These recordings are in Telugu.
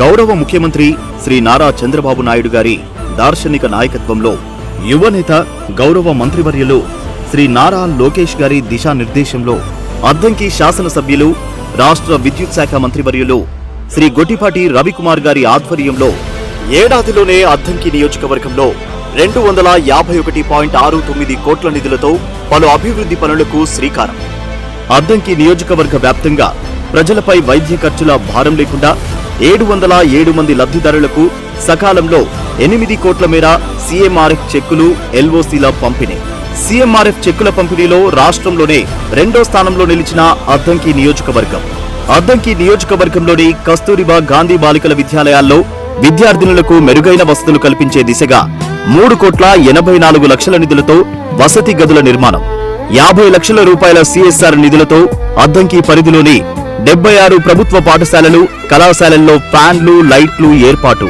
గౌరవ ముఖ్యమంత్రి శ్రీ నారా చంద్రబాబు నాయుడు గారి దార్శనిక నాయకత్వంలో యువనేత గౌరవ మంత్రివర్యులు శ్రీ నారా లోకేష్ గారి దిశానిర్దేశంలో అద్దంకి శాసనసభ్యులు రాష్ట్ర విద్యుత్ శాఖ మంత్రివర్యులు శ్రీ గొట్టిపాటి రవికుమార్ గారి ఆధ్వర్యంలో ఏడాదిలోనే అద్దంకి నియోజకవర్గంలో రెండు వందల యాభై ఒకటి పాయింట్ ఆరు తొమ్మిది కోట్ల నిధులతో పలు అభివృద్ధి పనులకు శ్రీకారం. అద్దంకి నియోజకవర్గ వ్యాప్తంగా ప్రజలపై వైద్య ఖర్చుల భారం లేకుండా ఏడు వందల ఏడు మంది లబ్ధిదారులకు సకాలంలో ఎనిమిది కోట్ల మేర సీఎంఆర్ఎఫ్ చెక్కులు ఎల్ఓసీల పంపిణీ. సీఎంఆర్ఎఫ్ చెక్కుల పంపిణీలో రాష్ట్రంలోనే రెండో స్థానంలో నిలిచిన అద్దంకి నియోజకవర్గం. అద్దంకి నియోజకవర్గంలోని కస్తూరిబా గాంధీ బాలికల విద్యాలయాల్లో విద్యార్థినులకు మెరుగైన వసతులు కల్పించే దిశగా మూడు కోట్ల ఎనభై నాలుగు లక్షల నిధులతో వసతి గదుల నిర్మాణం. యాభై లక్షల రూపాయల సిఎస్ఆర్ నిధులతో అద్దంకి పరిధిలోని డెబ్బై ఆరు ప్రభుత్వ పాఠశాలలు కళాశాలల్లో ఫ్యాన్లు లైట్లు ఏర్పాటు.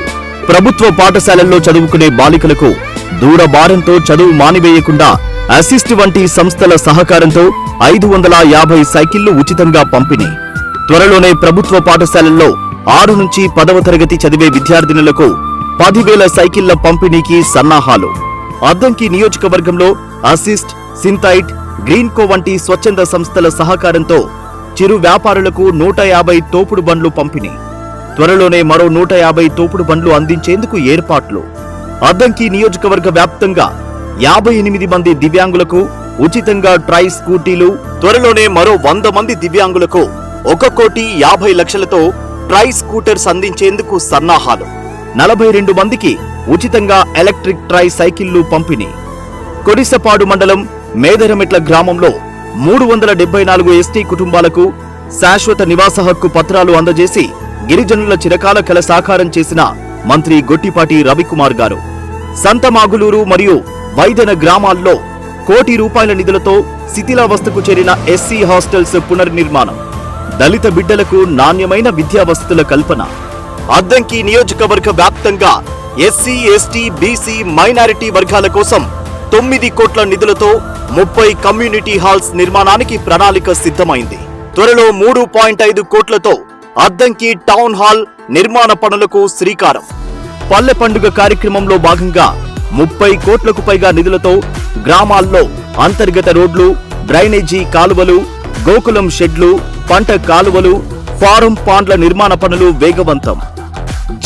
ప్రభుత్వ పాఠశాలల్లో చదువుకునే బాలికలకు దూరభారంతో చదువు మానివేయకుండా అసిస్ట్ వంటి సంస్థల సహకారంతో ఐదు వందల యాభై సైకిళ్ళు ఉచితంగా పంపిణీ. త్వరలోనే ప్రభుత్వ పాఠశాలల్లో ఆరు నుంచి పదవ తరగతి చదివే విద్యార్థినులకు పదివేల సైకిళ్ళ పంపిణీకి సన్నాహాలు. అద్దంకి నియోజకవర్గంలో అసిస్ట్ సింథైట్ గ్రీన్కో వంటి స్వచ్ఛంద సంస్థల సహకారంతో చిరు వ్యాపారులకు నూట యాభై తోపుడు బండ్లు పంపిణీ. త్వరలోనే మరో నూట యాభై తోపుడు బండ్లు అందించేందుకు ఏర్పాట్లు. అద్దంకి నియోజకవర్గ వ్యాప్తంగా యాభై ఎనిమిది మంది దివ్యాంగులకు ఉచితంగా ట్రై స్కూటీలు త్వరలోనే మరో వంద మంది దివ్యాంగులకు ఒక కోటి యాభై లక్షలతో ట్రై స్కూటర్స్ అందించేందుకు సన్నాహాలు. నలభై రెండు మందికి ఉచితంగా ఎలక్ట్రిక్ ట్రై సైకిళ్ళు పంపిణీ. కొరిసపాడు మండలం మేదరమెట్ల గ్రామంలో మూడు వందల డెబ్బై నాలుగు ఎస్టీ కుటుంబాలకు శాశ్వత నివాస హక్కు పత్రాలు అందజేసి గిరిజనుల చిరకాల కల సాకారం చేసిన మంత్రి గొట్టిపాటి రవికుమార్ గారు. సంతమాగులూరు మరియు వైదన గ్రామాల్లో కోటి రూపాయల నిధులతో శిథిలావస్థకు చేరిన ఎస్సీ హాస్టల్స్ పునర్నిర్మాణం దళిత బిడ్డలకు నాణ్యమైన విద్యావసతుల కల్పన. అద్దంకి నియోజకవర్గ వ్యాప్తంగా ఎస్సీ ఎస్టీ బీసీ మైనారిటీ వర్గాల కోసం తొమ్మిది కోట్ల నిధులతో ముప్పై కమ్యూనిటీ హాల్స్ నిర్మాణానికి ప్రణాళిక సిద్ధమైంది. త్వరలో మూడు పాయింట్ ఐదు కోట్లతో అద్దంకి టౌన్ హాల్ నిర్మాణ పనులకు శ్రీకారం. పల్లె పండుగ కార్యక్రమంలో భాగంగా ముప్పై కోట్లకు పైగా నిధులతో గ్రామాల్లో అంతర్గత రోడ్లు డ్రైనేజీ కాలువలు గోకులం షెడ్లు పంట కాలువలు ఫారం పాండ్ల నిర్మాణ పనులు వేగవంతం.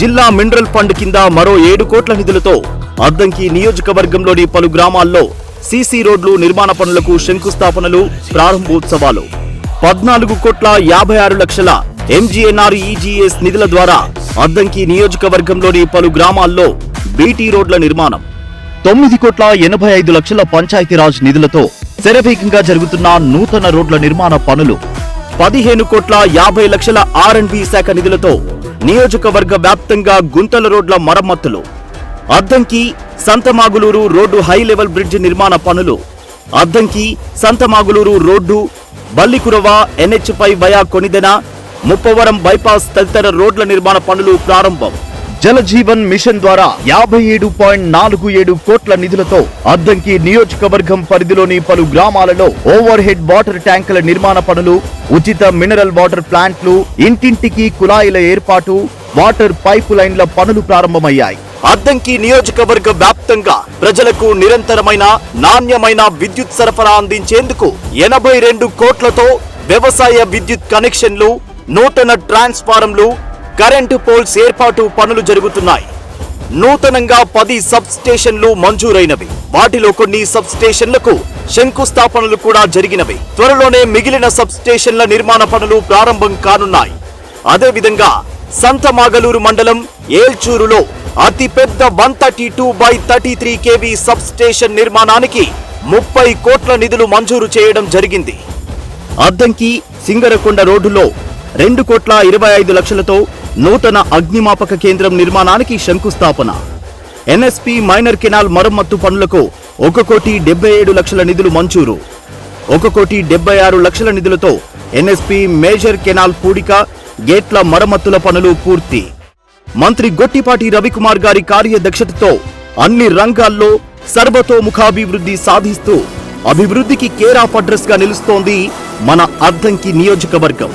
జిల్లా మినరల్ ఫండ్ కింద మరో ఏడు కోట్ల నిధులతో అద్దంకి నియోజకవర్గంలోని పలు గ్రామాల్లో సీసీ రోడ్లు నిర్మాణ పనులకు శంకుస్థాపనలు ప్రారంభోత్సవాలు. పద్నాలుగు కోట్ల యాభై ఆరు లక్షల ఎంజీఎన్ఆర్ఈజీఎస్ నిధుల ద్వారా అద్దంకి నియోజకవర్గంలోని పలు గ్రామాల్లో బీటీ రోడ్ల నిర్మాణం. తొమ్మిది కోట్ల ఎనభై ఐదు లక్షల పంచాయతీరాజ్ నిధులతో శరవేగంగా జరుగుతున్న నూతన రోడ్ల నిర్మాణ పనులు. పదిహేను కోట్ల యాభై లక్షల ఆర్ శాఖ నిధులతో నియోజకవర్గ వ్యాప్తంగా గుంతల రోడ్ల మరమ్మతులు. Addanki Santamaguluru road high level bridge నిర్మాణ పనులు. అద్దంకి సంతమాగులూరు రోడ్డు బల్లికురవ ఎన్హెచ్ పై వయా కొనిదెన ముప్పవరం బైపాస్ తదితర రోడ్ల నిర్మాణ పనులు ప్రారంభం. జలజీవన్ మిషన్ ద్వారా యాభై ఏడు పాయింట్ నాలుగు ఏడు కోట్ల నిధులతో అద్దంకి నియోజకవర్గం పరిధిలోని పలు గ్రామాలలో ఓవర్ హెడ్ వాటర్ ట్యాంకుల నిర్మాణ పనులు ఉచిత మినరల్ వాటర్ ప్లాంట్లు ఇంటింటికి కుళాయిల ఏర్పాటు వాటర్ పైపు లైన్ల పనులు ప్రారంభమయ్యాయి. అద్దంకి నియోజకవర్గ వ్యాప్తంగా ప్రజలకు నిరంతరమైన నాణ్యమైన విద్యుత్ సరఫరా అందించేందుకు ఎనభై రెండు కోట్లతో వ్యవసాయ విద్యుత్ కనెక్షన్లు నూతన ట్రాన్స్ఫారంలు కరెంటు పోల్స్ ఏర్పాటు పనులు జరుగుతున్నాయి. నూతనంగా పది సబ్ స్టేషన్లు మంజూరైనవి. వాటిలో కొన్ని సబ్ స్టేషన్లకు శంకుస్థాపనలు కూడా జరిగినవి. త్వరలోనే మిగిలిన సబ్ స్టేషన్ల నిర్మాణ పనులు ప్రారంభం కానున్నాయి. అదేవిధంగా సంతమాగలూరు మండలం ఏల్చూరులో అతిపెద్ద one thirty two by thirty three KV substation నిర్మాణానికి ముప్పై కోట్ల నిధులు మంజూరు చేయడం జరిగింది. అద్దంకి సింగరకొండ రోడ్డులో రెండు కోట్ల ఇరవై ఐదు లక్షలతో నూతన అగ్నిమాపక కేంద్రం నిర్మాణానికి శంకుస్థాపన. ఎన్ఎస్పి మైనర్ కెనాల్ మరమ్మత్తు పనులకు ఒక కోటి డెబ్బై ఏడు లక్షల నిధులు మంజూరు. ఒక కోటి డెబ్బై ఆరు లక్షల నిధులతో ఎన్ఎస్పి మేజర్ కెనాల్ పూడిక గేట్ల మరమ్మతుల పనులు పూర్తి. మంత్రి గొట్టిపాటి రవికుమార్ గారి కార్యదక్షతతో అన్ని రంగాల్లో సర్వతోముఖాభివృద్ధి సాధిస్తూ అభివృద్ధికి కేర్ ఆఫ్ అడ్రస్గా నిలుస్తోంది మన అద్దంకి నియోజకవర్గం.